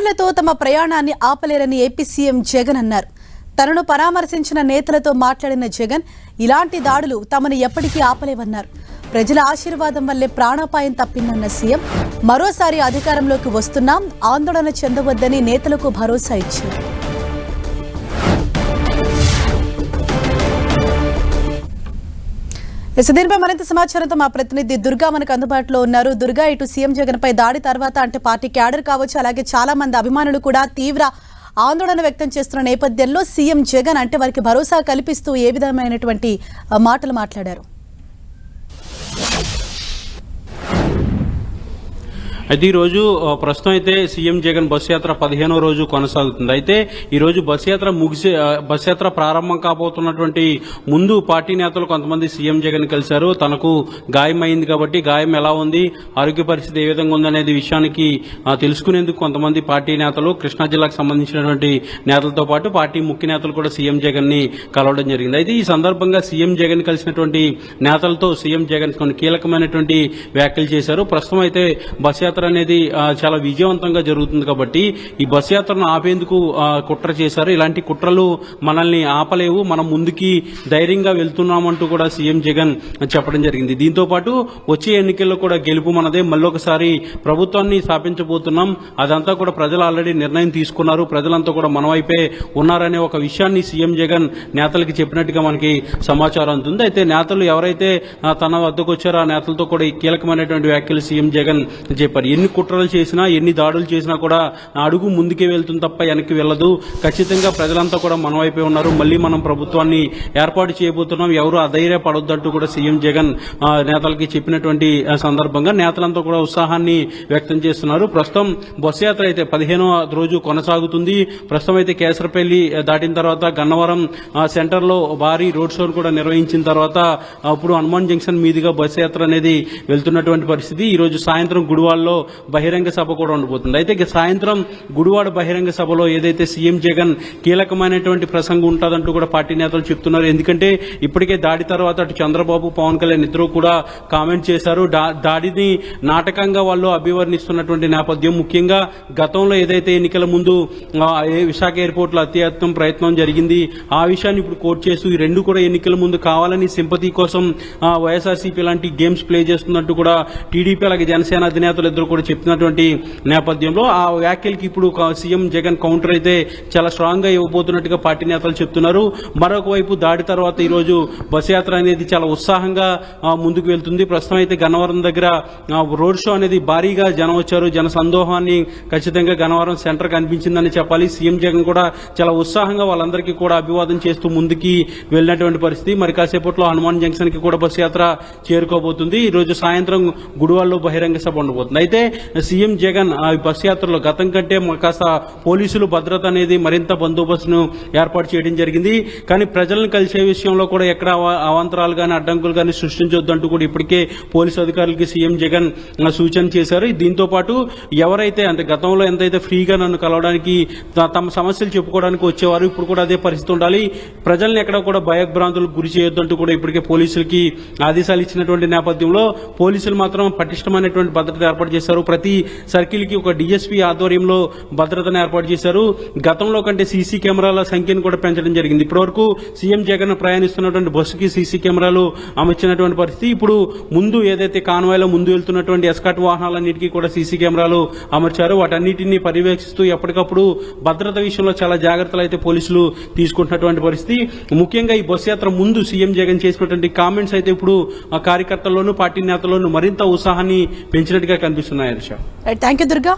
అధికారులతో తమ ప్రయాణాన్ని ఆపలేరని ఏపీ సీఎం జగన్ అన్నారు. తనను పరామర్శించిన నేతలతో మాట్లాడిన జగన్ ఇలాంటి దాడులు తమను ఎప్పటికీ ఆపలేవన్నారు. ప్రజల ఆశీర్వాదం వల్లే ప్రాణాపాయం తప్పిందన్న సీఎం మరోసారి అధికారంలోకి వస్తున్నాం ఆందోళన చెందవద్దని నేతలకు భరోసా ఇచ్చారు. ఇక దీనిపై మరింత సమాచారంతో మా ప్రతినిధి దుర్గా మనకు అందుబాటులో ఉన్నారు. దుర్గా ఇటు సీఎం జగన్ పై దాడి తర్వాత అంటే పార్టీ క్యాడర్ కావచ్చు అలాగే చాలా మంది అభిమానులు కూడా తీవ్ర ఆందోళన వ్యక్తం చేస్తున్న నేపథ్యంలో సీఎం జగన్ అంటే వారికి భరోసా కల్పిస్తూ ఏ విధమైనటువంటి మాటలు మాట్లాడారు? అయితే ఈరోజు ప్రస్తుతం అయితే సీఎం జగన్ బస్ యాత్ర పదిహేనో రోజు కొనసాగుతుంది. అయితే ఈరోజు బస్ బస్సు యాత్ర ముగిసే బస్ యాత్ర ప్రారంభం కాబోతున్నటువంటి ముందు పార్టీ నేతలు కొంతమంది సీఎం జగన్ కలిశారు. తనకు గాయమైంది కాబట్టి గాయం ఎలా ఉంది ఆరోగ్య పరిస్థితి ఏ విధంగా ఉందనేది విషయానికి తెలుసుకునేందుకు కొంతమంది పార్టీ నేతలు కృష్ణా జిల్లాకు సంబంధించినటువంటి నేతలతో పాటు పార్టీ ముఖ్య నేతలు కూడా సీఎం జగన్ని కలవడం జరిగింది. అయితే ఈ సందర్భంగా సీఎం జగన్ కలిసినటువంటి నేతలతో సీఎం జగన్ కొన్ని కీలకమైనటువంటి వ్యాఖ్యలు చేశారు. ప్రస్తుతం అయితే బస్ యాత్ర అనేది చాలా విజయవంతంగా జరుగుతుంది కాబట్టి ఈ బస్ యాత్రను ఆపేందుకు కుట్ర చేశారు. ఇలాంటి కుట్రలు మనల్ని ఆపలేవు. మనం ముందుకి ధైర్యంగా వెళ్తున్నామంటూ కూడా సీఎం జగన్ చెప్పడం జరిగింది. దీంతో పాటు వచ్చే ఎన్నికల్లో కూడా గెలుపు మనదే. మళ్ళొకసారి ప్రభుత్వాన్ని స్థాపించబోతున్నాం. అదంతా కూడా ప్రజలు ఆల్రెడీ నిర్ణయం తీసుకున్నారు. ప్రజలంతా కూడా మన వైపే ఉన్నారనే ఒక విషయాన్ని సీఎం జగన్ నేతలకి చెప్పినట్టుగా మనకి సమాచారం అందుతుంది అయితే నేతలు ఎవరైతే తన వద్దకు వచ్చారో ఆ నేతలతో కూడా ఈ కీలకమైనటువంటి వ్యాఖ్యలు సీఎం జగన్ చెప్పారు. ఎన్ని కుట్రలు చేసినా ఎన్ని దాడులు చేసినా కూడా అడుగు ముందుకే వెళ్తుంది తప్ప వెనక్కి వెళ్ళదు. ఖచ్చితంగా ప్రజలంతా కూడా మన వైపే ఉన్నారు. మళ్ళీ మనం ప్రభుత్వాన్ని ఏర్పాటు చేయబోతున్నాం. ఎవరు అధైర్యపడొద్దంటూ కూడా సీఎం జగన్ నేతలకి చెప్పినటువంటి సందర్భంగా నేతలంతా కూడా ఉత్సాహాన్ని వ్యక్తం చేస్తున్నారు. ప్రస్తుతం బస్సు యాత్ర అయితే పదిహేనో రోజు కొనసాగుతుంది. ప్రస్తుతం అయితే కేసరపల్లి దాటిన తర్వాత గన్నవరం సెంటర్లో సెంటర్లో భారీ రోడ్ షోను కూడా నిర్వహించిన తర్వాత అప్పుడు హనుమాన్ జంక్షన్ మీదుగా బస్సు యాత్ర అనేది వెళ్తున్నటువంటి పరిస్థితి. ఈ రోజు సాయంత్రం గుడివాల్లో బహిరంగ సభ కూడా ఉండబోతుంది. అయితే ఇక సాయంత్రం గుడివాడ బహిరంగ సభలో ఏదైతే సీఎం జగన్ కీలకమైనటువంటి ప్రసంగం ఉంటుందంటూ కూడా పార్టీ నేతలు చెప్తున్నారు. ఎందుకంటే ఇప్పటికే దాడి తర్వాత అటు చంద్రబాబు పవన్ కళ్యాణ్ ఇద్దరు కూడా కామెంట్ చేశారు. దాడిని నాటకంగా వాళ్ళు అభివర్ణిస్తున్నటువంటి నేపథ్యం. ముఖ్యంగా గతంలో ఏదైతే ఎన్నికల ముందు విశాఖ ఎయిర్పోర్ట్లో ప్రయత్నం జరిగింది ఆ విషయాన్ని ఇప్పుడు కోర్టు చేస్తూ ఈ రెండు కూడా ఎన్నికల ముందు కావాలని సింపతి కోసం వైఎస్ఆర్సీపీ లాంటి గేమ్స్ ప్లే చేస్తున్నట్టు కూడా టీడీపీ అలాగే జనసేన అధినేతలు ఇద్దరు కూడా చెప్తున్నటువంటి నేపథ్యంలో ఆ వ్యాఖ్యలకి ఇప్పుడు సీఎం జగన్ కౌంటర్ అయితే చాలా స్ట్రాంగ్గా ఇవ్వబోతున్నట్టుగా పార్టీ నేతలు చెప్తున్నారు. మరొక వైపు దాడి తర్వాత ఈ రోజు బస్ యాత్ర అనేది చాలా ఉత్సాహంగా ముందుకు వెళ్తుంది. ప్రస్తుతం అయితే గన్నవరం దగ్గర రోడ్ షో అనేది భారీగా జనం వచ్చారు. జన సందోహాన్ని ఖచ్చితంగా గన్నవరం సెంటర్ కనిపించిందని చెప్పాలి. సీఎం జగన్ కూడా చాలా ఉత్సాహంగా వాళ్ళందరికీ కూడా అభివాదం చేస్తూ ముందుకి వెళ్ళినటువంటి పరిస్థితి. మరి కాసేపట్లో హనుమాన్ జంక్షన్కి కూడా బస్ యాత్ర చేరుకోబోతుంది. ఈరోజు సాయంత్రం గుడివాల్లో బహిరంగ సభ ఉండబోతుంది. అయితే సీఎం జగన్ ఆ బస్ యాత్రలో గతం కంటే కాస్త పోలీసులు భద్రత అనేది మరింత బందోబస్తును ఏర్పాటు చేయడం జరిగింది. కానీ ప్రజలను కలిసే విషయంలో కూడా ఎక్కడ అవాంతరాలు కానీ అడ్డంకులు కానీ సృష్టించొద్దంటూ కూడా ఇప్పటికే పోలీసు అధికారులకి సీఎం జగన్ సూచన చేశారు. దీంతో పాటు ఎవరైతే అంటే గతంలో ఎంతైతే ఫ్రీగా నన్ను కలవడానికి తమ సమస్యలు చెప్పుకోవడానికి వచ్చేవారు ఇప్పుడు కూడా అదే పరిస్థితి ఉండాలి. ప్రజల్ని ఎక్కడ కూడా భయభ్రాంతులకు గురి చేయొద్దంటూ కూడా ఇప్పటికే పోలీసులకి ఆదేశాలు ఇచ్చినటువంటి నేపథ్యంలో పోలీసులు మాత్రం పటిష్టమైనటువంటి భద్రత ఏర్పాటు చేశారు. ప్రతి సర్కిల్కి ఒక డిఎస్పీ ఆధ్వర్యంలో భద్రతను ఏర్పాటు చేశారు. గతంలో కంటే సీసీ కెమెరాల సంఖ్యను కూడా పెంచడం జరిగింది. ఇప్పటివరకు సీఎం జగన్ ప్రయాణిస్తున్నటువంటి బస్సుకి సీసీ కెమెరాలు అమర్చినటువంటి పరిస్థితి. ఇప్పుడు ముందు ఏదైతే కాన్వాయ్లో ముందు వెళ్తున్నటువంటి ఎస్కాట్ వాహనాలన్నిటికీ కూడా సీసీ కెమెరాలు అమర్చారు. వాటన్నిటిని పర్యవేక్షిస్తూ ఎప్పటికప్పుడు భద్రత విషయంలో చాలా జాగ్రత్తలు అయితే పోలీసులు తీసుకుంటున్నటువంటి పరిస్థితి. ముఖ్యంగా ఈ బస్సు యాత్ర ముందు సీఎం జగన్ చేసినటువంటి కామెంట్స్ అయితే ఇప్పుడు ఆ కార్యకర్తల్లోనూ పార్టీ నేతల్లోనూ మరింత ఉత్సాహాన్ని పెంచినట్టుగా కనిపిస్తుంది హర్ష థ్యాంక్ యూ దుర్గా